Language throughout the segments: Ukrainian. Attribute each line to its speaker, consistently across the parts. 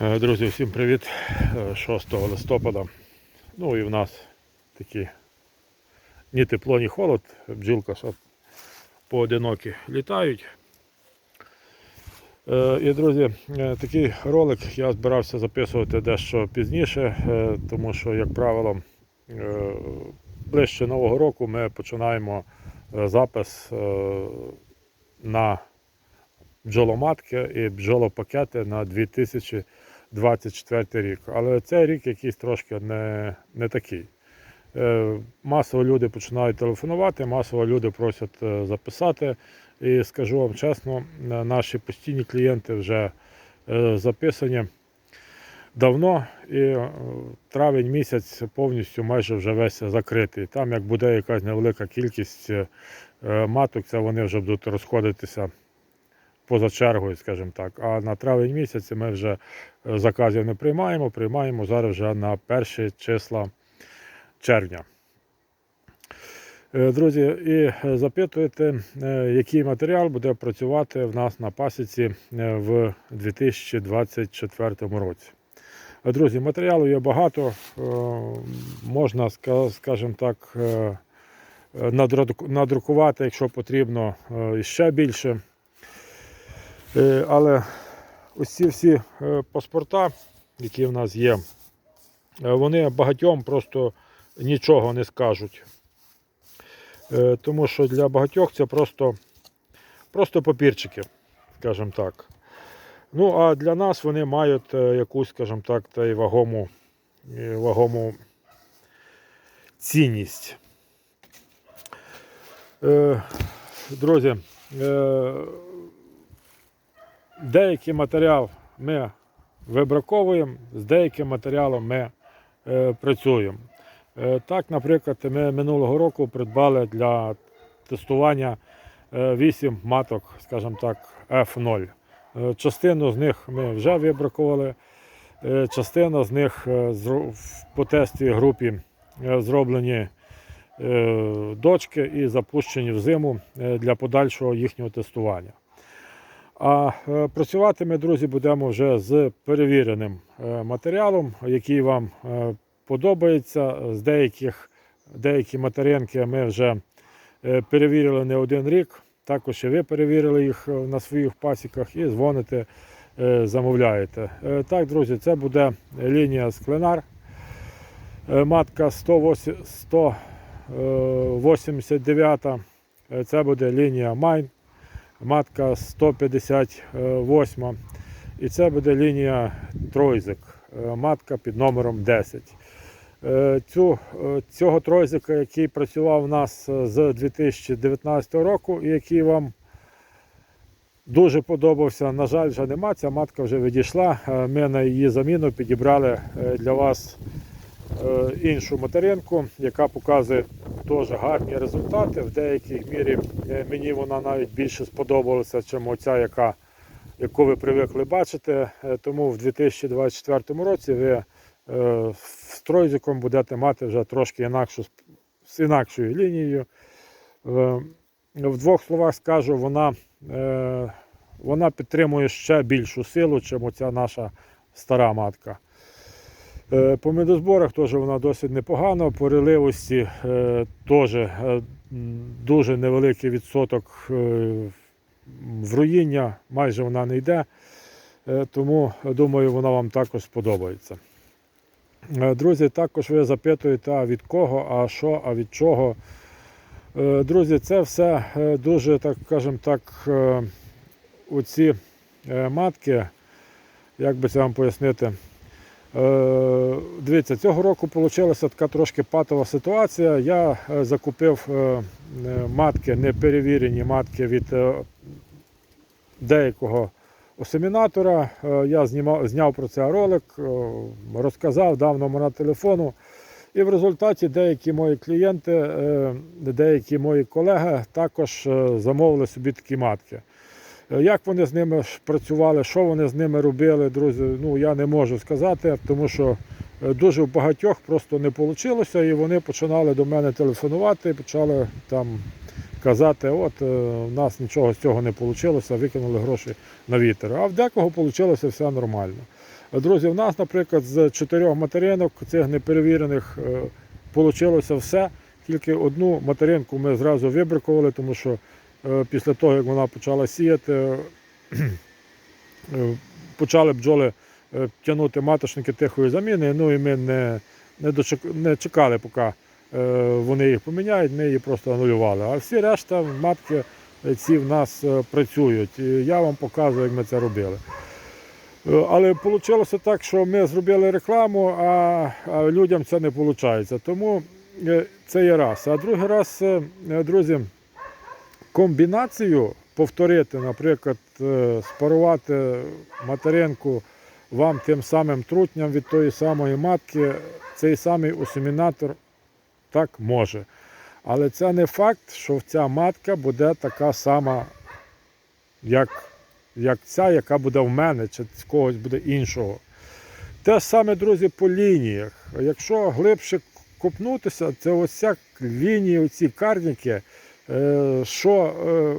Speaker 1: Е, Друзі, всім привіт. Е, 6 листопада. Ну і в нас такі ні тепло, ні холод. Бджілка що поодинокі літають. Е, І, друзі, е, такий ролик я збирався записувати дещо пізніше, е, тому що, як правило, е, ближче Нового року ми починаємо е, запис е, на бджоломатки і бджолопакети на 2024 рік. Але цей рік якийсь трошки не, не такий. Е, Масово люди починають телефонувати, масово люди просять е, записати. І скажу вам чесно, е, наші постійні клієнти вже записані давно, і травень місяць повністю майже вже весь закритий. Там, як буде якась невелика кількість маток, це вони вже будуть розходитися поза чергою, скажімо так. А на травень місяці ми вже е, заказів не приймаємо, приймаємо зараз вже на перші числа червня. Е, Друзі, і е, запитуєте, який матеріал буде працювати в нас на пасіці в 2024 році. Друзі, матеріалу є багато, можна, скажімо так, надруку- надрукувати, якщо потрібно, ще більше. Е, Але ось ці всі е, паспорта, які в нас є, е, вони багатьом просто нічого не скажуть. Тому що для багатьох це просто, просто папірчики, скажімо так. Ну, а для нас вони мають якусь, скажімо так, та й вагому, вагому цінність. Друзі, деякий матеріал ми вибраковуємо, з деяким матеріалом ми е, працюємо. Е, так, наприклад, ми минулого року придбали для тестування е, 8 маток, скажімо так, F0. Е, частину з них ми вже вибракували, е, частина з них е, по тестовій групі е, зроблені е, дочки і запущені в зиму е, для подальшого їхнього тестування. А е, працювати ми, друзі, будемо вже з перевіреним е, матеріалом, який вам е, подобається. З деяких деякі материнки ми вже перевірили не один рік. Також і ви перевірили їх на своїх пасіках і дзвоните, замовляєте. Так, друзі, це буде лінія Скленар. Матка 189. Е, Це буде лінія Майн. Матка 158. І це буде лінія Тройзик. Е, Матка під номером 10. Е, Цю, е, цього тройзика, який працював у нас з 2019 року і який вам дуже подобався, на жаль, вже нема. Ця матка вже відійшла. Ми на її заміну підібрали для вас іншу материнку, яка показує теж гарні результати. В деякій мірі е, мені вона навіть більше сподобалася, ніж оця, яка, яку ви привикли бачити. Е, Тому в 2024 році ви е, з тройзиком будете мати вже трошки інакшу, з інакшою лінією. Е, В двох словах скажу, вона, е, вона підтримує ще більшу силу, ніж оця наша стара матка. Е, По медозборах теж вона досить непогана, по реливості е, теж е, дуже невеликий відсоток вруїння, майже вона не йде. Тому думаю, вона вам також сподобається. Друзі, також ви запитуєте, а від кого, а що, а від чого. Друзі, це все дуже, так скажемо так, оці матки, як би це вам пояснити. Е, Дивіться, цього року вийшла така трошки патова ситуація. Я е, закупив е, матки, неперевірені матки від деякого осемінатора. Я знімав, зняв про це ролик, розказав, дав номера телефону. І в результаті деякі мої клієнти, деякі мої колеги також замовили собі такі матки. Е, Як вони з ними працювали, що вони з ними робили, друзі, ну я не можу сказати, тому що е, дуже в багатьох просто не вийшло, і вони починали до мене телефонувати, почали там казати, от е, у нас нічого з цього не вийшло, викинули гроші на вітер. А в декого вийшло все нормально. Друзі, в нас, наприклад, з чотирьох материнок цих неперевірених вийшло все. Тільки одну материнку ми зразу вибракували, тому що е, після того, як вона почала сіяти, е, почали бджоли е, тягнути маточники тихої заміни. Ну і ми не, не, дочек, не чекали, поки е, вони їх поміняють, ми її просто анулювали. А всі решта матки е, ці в нас е, працюють. І я вам показую, як ми це робили. Е, Але вийшло так, що ми зробили рекламу, а, людям це не виходить. Тому е, це є раз. А другий раз, е, е, друзі, комбінацію повторити, наприклад, е, спарувати материнку вам тим самим трутням від тої самої матки, цей самий осемінатор так може. Але це не факт, що ця матка буде така сама, як як ця, яка буде в мене, чи з когось буде іншого. Те саме, друзі, по лініях. Якщо глибше копнутися, це ось ця лінії, оці карніки, що, е,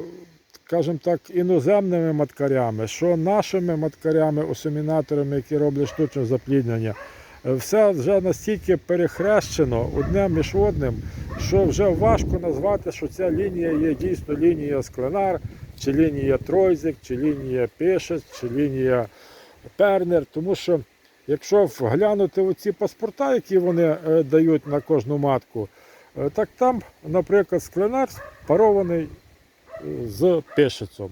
Speaker 1: скажімо так, іноземними маткарями, що нашими маткарями, осемінаторами, які роблять штучне запліднення, е, все вже настільки перехрещено одне між одним, що вже важко назвати, що ця лінія є дійсно лінія скленар, чи лінія Тройзик, чи лінія Пешес, чи лінія Пернер. Тому що якщо вглянути в ці паспорта, які вони е, дають на кожну матку, е, так там, наприклад, скленар парований е, з пешецом.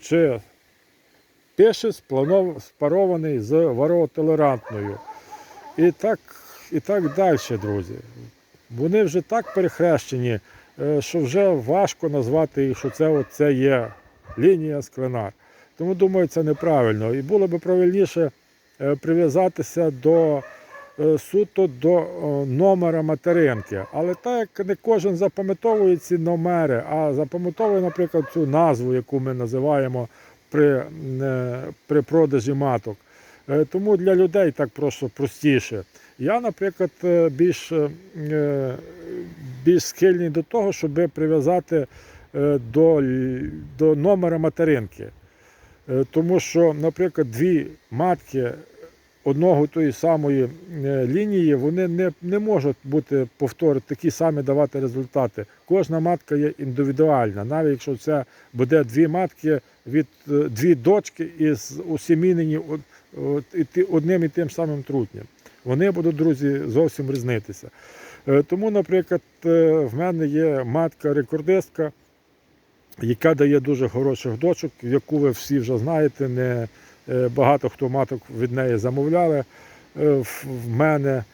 Speaker 1: Чи пешець планов- спарований з варотолерантною. І так, і так далі, друзі. Вони вже так перехрещені, е, що вже важко назвати їх, що це, от це є лінія скленар. Тому думаю, це неправильно. І було б правильніше е, прив'язатися до суто до е, номера материнки. Але так як не кожен запам'ятовує ці номери, а запам'ятовує, наприклад, цю назву, яку ми називаємо при, е, при продажі маток. Е, Тому для людей так просто простіше. Я, наприклад, е, більш, е, е, більш схильний до того, щоб прив'язати е, до, до номера материнки. Е, Тому що, наприклад, дві матки одного тої самої е, лінії, вони не, не можуть бути повторити такі самі давати результати. Кожна матка є індивідуальна. Навіть якщо це буде дві матки від е, дві дочки із усімінені одним і тим самим трутням. Вони будуть, друзі, зовсім різнитися. Е, Тому, наприклад, в мене є матка-рекордистка, яка дає дуже хороших дочок, яку ви всі вже знаєте. Не багато хто маток від неї замовляли е, в мене.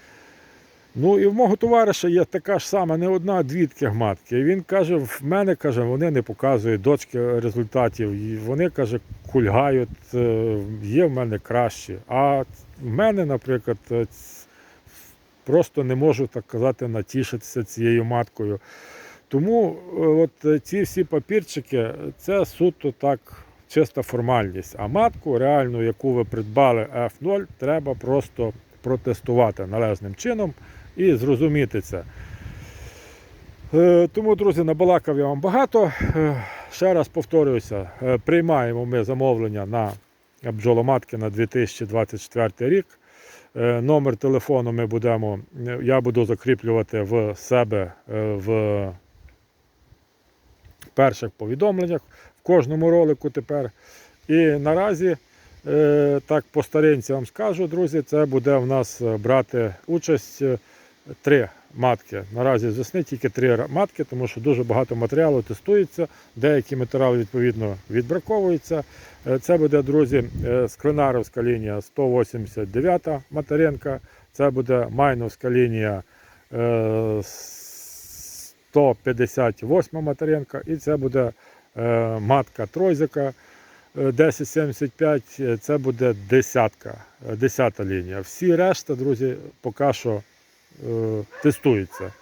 Speaker 1: Ну і в мого товариша є така ж сама, не одна, а дві таких матки. І він каже, в мене каже, вони не показують дочки результатів. І вони каже, кульгають, е, є в мене кращі. А в мене, наприклад, е, просто не можу так казати натішитися цією маткою. Тому е, от е, ці всі папірчики це суто так чиста формальність. А матку реальну, яку ви придбали F0, треба просто протестувати належним чином і зрозуміти це. Е, Тому, друзі, набалакав я вам багато. Е, Ще раз повторююся, е, приймаємо ми замовлення на бджоломатки на 2024 рік. Номер телефону ми будемо, я буду закріплювати в себе в перших повідомленнях кожному ролику тепер. І наразі, е, так по старинці вам скажу, друзі, це буде в нас е, брати участь е, три матки. Наразі з весни тільки три матки, тому що дуже багато матеріалу тестується, деякі матеріали відповідно відбраковуються. Це буде, друзі, скленаровська лінія 189 материнка, це буде майновська лінія е, 158 материнка, і це буде матка тройзика е, 1075, е, це буде десятка, е, десята лінія. Всі решта, друзі, поки що е, тестуються.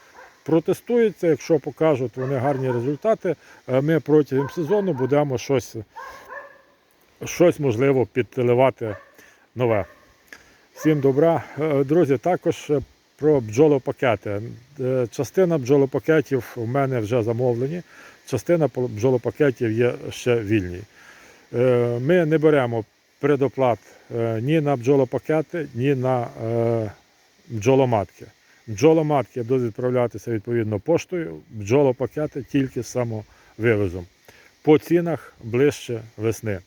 Speaker 1: Протестуються, якщо покажуть вони гарні результати, е, ми протягом сезону будемо щось, щось можливо підтиливати нове. Всім добра. Е, Друзі, також е, про бджолопакети. Е, Частина бджолопакетів у мене вже замовлені, частина бджолопакетів є ще вільні. Е, Ми не беремо предоплат е, ні на бджолопакети, ні на бджоломатки. Бджоломатки будуть відправлятися відповідно поштою, бджолопакети тільки самовивозом. По цінах ближче весни.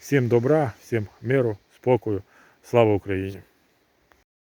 Speaker 1: Всім добра, всім миру, спокою. Слава Україні!